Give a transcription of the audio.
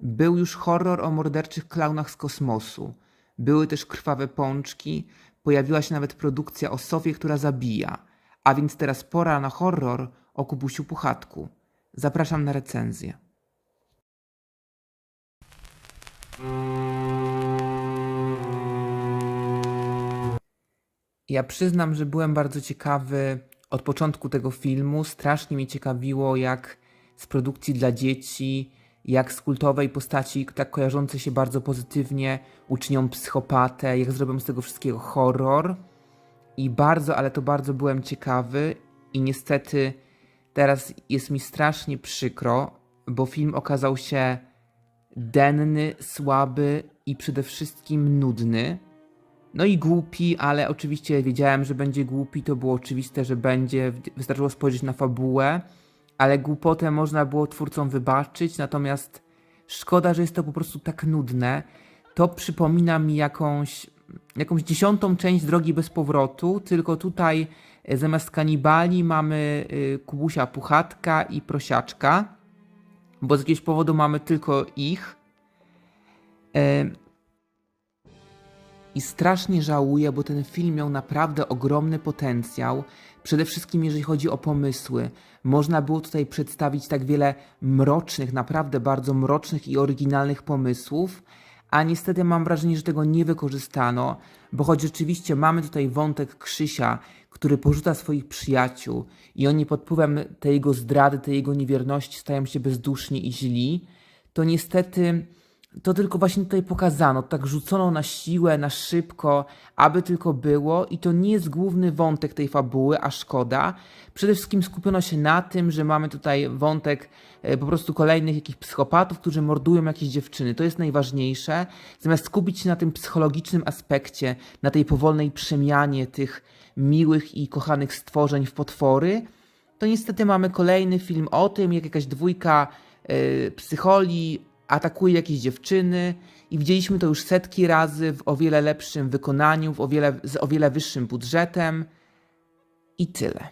Był już horror o morderczych klaunach z kosmosu. Były też krwawe pączki, pojawiła się nawet produkcja o Sofie, która zabija. A więc teraz pora na horror o Kubusiu Puchatku. Zapraszam na recenzję. Ja przyznam, że byłem bardzo ciekawy od początku tego filmu. Strasznie mnie ciekawiło, jak z produkcji dla dzieci, jak z kultowej postaci, tak kojarzącej się bardzo pozytywnie, uczynią psychopatę, jak zrobią z tego wszystkiego horror. I bardzo, ale to bardzo byłem ciekawy, i niestety teraz jest mi strasznie przykro, bo film okazał się denny, słaby i przede wszystkim nudny. No i głupi, ale oczywiście wiedziałem, że będzie głupi, to było oczywiste, że będzie. Wystarczyło spojrzeć na fabułę, ale głupotę można było twórcom wybaczyć, natomiast szkoda, że jest to po prostu tak nudne. To przypomina mi jakąś, jakąś dziesiątą część Drogi bez powrotu, tylko tutaj e, zamiast kanibali mamy y, Kubusia Puchatka i Prosiaczka, bo z jakiegoś powodu mamy tylko ich. I strasznie żałuję, bo ten film miał naprawdę ogromny potencjał. Przede wszystkim jeżeli chodzi o pomysły. Można było tutaj przedstawić tak wiele mrocznych, naprawdę bardzo mrocznych i oryginalnych pomysłów, a niestety mam wrażenie, że tego nie wykorzystano, bo choć rzeczywiście mamy tutaj wątek Krzysia, który porzuca swoich przyjaciół i oni pod wpływem tej jego zdrady, tej jego niewierności stają się bezduszni i źli, to niestety to tylko właśnie tutaj pokazano, tak rzucono na siłę, na szybko, aby tylko było i to nie jest główny wątek tej fabuły, a szkoda. Przede wszystkim skupiono się na tym, że mamy tutaj wątek e, po prostu kolejnych jakichś psychopatów, którzy mordują jakieś dziewczyny. To jest najważniejsze. Zamiast skupić się na tym psychologicznym aspekcie, na tej powolnej przemianie tych miłych i kochanych stworzeń w potwory, to niestety mamy kolejny film o tym, jak jakaś dwójka e, psycholi atakuje jakieś dziewczyny i widzieliśmy to już setki razy w o wiele lepszym wykonaniu, w o wiele, z o wiele wyższym budżetem i tyle.